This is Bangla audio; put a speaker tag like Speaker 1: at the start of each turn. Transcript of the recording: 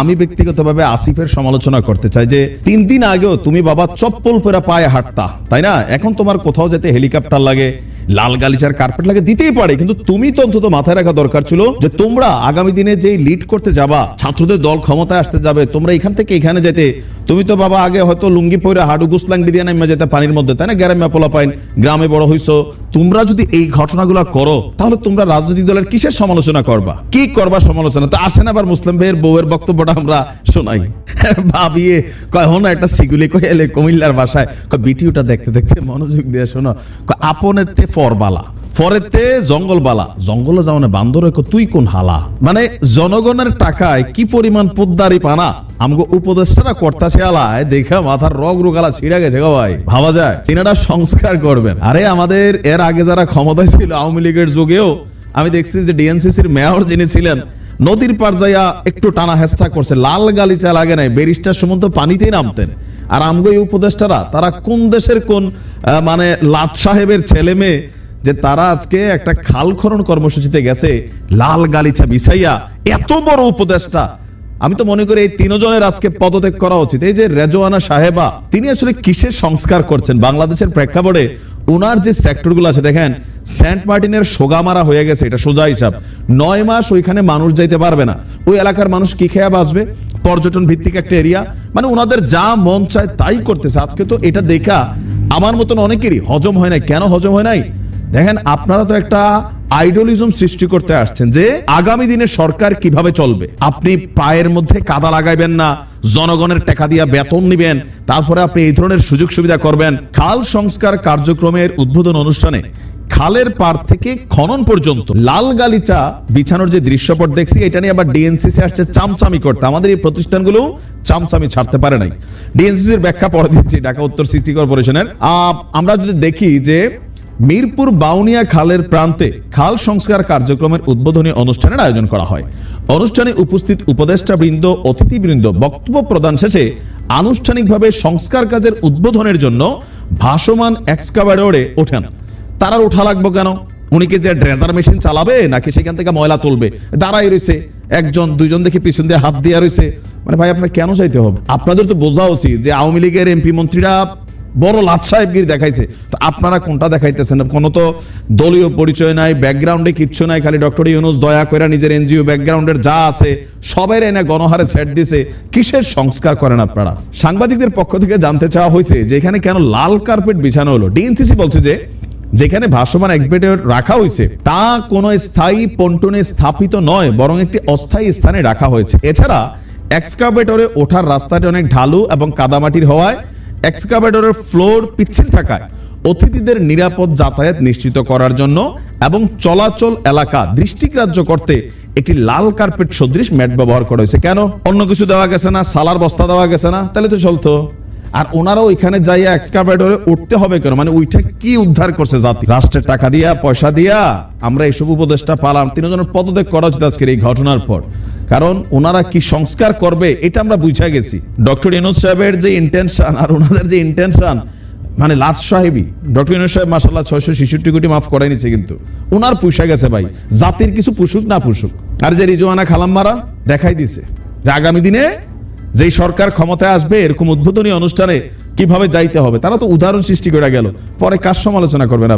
Speaker 1: আমি ব্যক্তিগতভাবে আসিফের সমালোচনা করতে চাই যে, তিন দিন আগেও তুমি বাবা চপ্পল পরে পায়ে হাঁটতা, তাই না? এখন তোমার কোথাও যেতে হেলিকপ্টার লাগে, লাল গালিচার কার্পেট লাগে, দিতেই পারে, কিন্তু তুমি তো অন্তত মাথায় রাখা দরকার ছিল যে, তোমরা আগামী দিনে যে লিড করতে যাবা, ছাত্রদের দল ক্ষমতায় আসতে যাবে, তোমরা এখান থেকে এখানে যেতে তুমি তো বাবা আগে হয়তো লুঙ্গি পরে হাডু গুসলাং দিয়ে নামা যেতে পানির মধ্যে, তাই না? গ্রামে পোলা পাইন, গ্রামে বড় হইছো। তোমরা যদি এই ঘটনাগুলো করো, তাহলে তোমরা রাজনৈতিক দলের কিসের সমালোচনা করবা? কি করবা সমালোচনা? তো আসেন আবার মুসলিম ভাইয়ের বউয়ের বক্তব্যটা আমরা শোনাই। ভাবিয়ে কয় হন একটা সিগুলি কয় এলে কুমিল্লার ভাষায়। কয়, ভিডিওটা দেখতে দেখতে মনোযোগ দিয়ে শোনো। আপনের তে ফরবালা। ফরেতে জঙ্গলবালা জঙ্গলে যাওয়া বান্দর তুই কোন হালা? মানে জনগণের টাকায় কি পরিমাণ পোদ্দারি পানা? আমগো উপদেষ্টারা কর্তাছে আলায় দেখা মাথার রগ রুগালা ছিঁড়ে গেছে গো ভাই। ভাবা যায়, তিনারা সংস্কার করবেন। আরে আমাদের এর আগে যারা ক্ষমতায় ছিল আওয়ামী লীগের যুগেও, আমি দেখছি যে ডিএনসিসির মেয়র যিনি ছিলেন, নদীর পার যাইয়া একটু টানা হেস্টা করছে, লাল গালিচা লাগে নাই বেরিস্টার সমন্ত পানিতেই নামতেন। আর আমগো এই উপদেষ্টারা, তারা কোন দেশের কোন মানে লাট সাহেবের ছেলে মেয়ে যে তারা আজকে একটা খাল খনন কর্মসূচিতে গেছে, লাল গালিচা বিছাইয়া। এত বড় উপদেষ্টা। আমি তো মনে করি এই তিনজনের আজকে পদত্যাগ করা উচিত। এই যে রেজওয়ানা সাহেবা, তিনি আসলে কিসের সংস্কার করছেন? বাংলাদেশের প্রেক্ষাপটে ওনার যে সেক্টরগুলো আছে, দেখেন, সেন্ট মার্টিনের সোগামারা হয়ে গেছে, এটা সোজা হিসাব। নয় মাস ওইখানে মানুষ যাইতে পারবে না। ওই এলাকার মানুষ কি খেয়া বাঁচবে? পর্যটন ভিত্তিক একটা এরিয়া মানে ওনাদের যা মন চায় তাই করতেছে। আজকে তো এটা দেখা আমার মতন অনেকেরই হজম হয় নাই। কেন হজম হয় নাই? দেখেন, আপনারা তো একটা আইডলিজম সৃষ্টি করতে আসছেন যে আগামী দিনে সরকার কীভাবে চলবে। আপনি পায়ের মধ্যে কাদা লাগাইবেন না, জনগণের টাকা দিয়া বেতন নিবেন, তারপরে আপনি এই ধরনের সুযোগ সুবিধা করবেন। খাল সংস্কার কার্যক্রমের উদ্বোধন অনুষ্ঠানে খালের পার থেকে খনন পর্যন্ত লাল গালিচা বিছানোর যে দৃশ্যপট দেখছি, এটা নিয়ে আবার ডিএনসিসি আসছে চামচামি করতে। আমাদের এই প্রতিষ্ঠানগুলো চামচামি ছাড়তে পারে নাই। ডিএনসিসির ব্যাখ্যা পরে দিচ্ছি, ঢাকা উত্তর সিটি কর্পোরেশনের। আমরা যদি দেখি যে মিরপুর বাউনিয়া খালের প্রান্তে খাল সংস্কার কার্যক্রমের উদ্বোধনী অনুষ্ঠানের আয়োজন করা হয়। অনুষ্ঠানে উপস্থিত উপদেষ্টা বৃন্দ অতিথিবৃন্দ বক্তব্য প্রদান শেষে আনুষ্ঠানিকভাবে সংস্কার কাজের উদ্বোধনের জন্য ভাসমান এক্সকাভেটরে ওঠেন। তার ওঠা লাগবে কেন? উনি কি যে ড্রেজার মেশিন চালাবে নাকি সেখান থেকে ময়লা তুলবে? দাঁড়াই রয়েছে একজন, দুইজন দেখে পিছন দিয়ে হাত দিয়ে রয়েছে। মানে ভাই, আপনার কেন চাইতে হবে? আপনাদের তো বোঝা উচিত যে আওয়ামী লীগের এমপি মন্ত্রীরা বড় লাট সাহেবগিরি দেখাইছে। তো আপনারা কোনটা দেখাইতেছেন? কোনো তো দলীয় পরিচয় নাই ব্যাকগ্রাউন্ডে কিচ্ছু নাই, খালি ডক্টর ইউনুস দয়া করে নিজের এনজিও ব্যাকগ্রাউন্ডের যা আছে, সবাই এনে গণহারে সেট দিছে। কিসের সংস্কার করেন আপনারা? সাংবাদিকদের পক্ষ থেকে জানতে চাওয়া হয়েছে যে এখানে কেন লাল কার্পেট বিছানো হলো? ডিএনসিসি বলছে যে, যেখানে ভাসমান এক্সপেক্টর রাখা হয়েছে, তা কোনো স্থায়ী পন্টনে স্থাপিত নয়, বরং একটি অস্থায়ী স্থানে রাখা হয়েছে। এছাড়া এক্সকাভেটরে ওঠার রাস্তাটি অনেক ঢালু এবং কাদামাটির হওয়ায় এক্সকাভেটরের ফ্লোর পিচ্ছিল থাকায় অতিথিদের নিরাপদ যাতায়াত নিশ্চিত করার জন্য এবং চলাচল এলাকা দৃষ্টিগ্রাহ্য করতে একটি লাল কার্পেট সদৃশ ম্যাট ব্যবহার করা হয়েছে। কেন? অন্য কিছু দেওয়া গেছে না? সালার বস্তা দেওয়া গেছে না? তাহলে তো চলতো। আর ওনারাও ওইখানে যাইয়া এক্সকাভেটরে উঠতে হবে কেন? মানে ওইটা কি উদ্ধার করছে জাতি? রাষ্ট্রের টাকা দিয়া, পয়সা দিয়া আমরা এইসব উপদেশটা পালাম। তিনজনের পদত্যাগ করা উচিত আজকের এই ঘটনার পর। কারণ ওনারা কি সংস্কার করবে, এটা আমরা বুঝা গেছি। ডক্টর ইনুজ সাহেবের যে ইন্টেনশন আর ওনাদের যে ইন্টেনশন মানে লাট সাহেবই, ডক্টর ইনুজ সাহেব মাসাল্লাহ ছয়শো ছেষট্টি কোটি মাফ করাই নিচ্ছে কিন্তু। ওনার পুষা গেছে ভাই, জাতির কিছু পুষুক না পুষুক। আর যে রিজওয়ানা খালাম্মারা দেখাই দিছে যে আগামী দিনে যেই সরকার ক্ষমতায় আসবে, এরকম উদ্বোধনী অনুষ্ঠানে কীভাবে যাইতে হবে, তারা তো উদাহরণ সৃষ্টি করে গেল। পরে কার সমালোচনা করবে না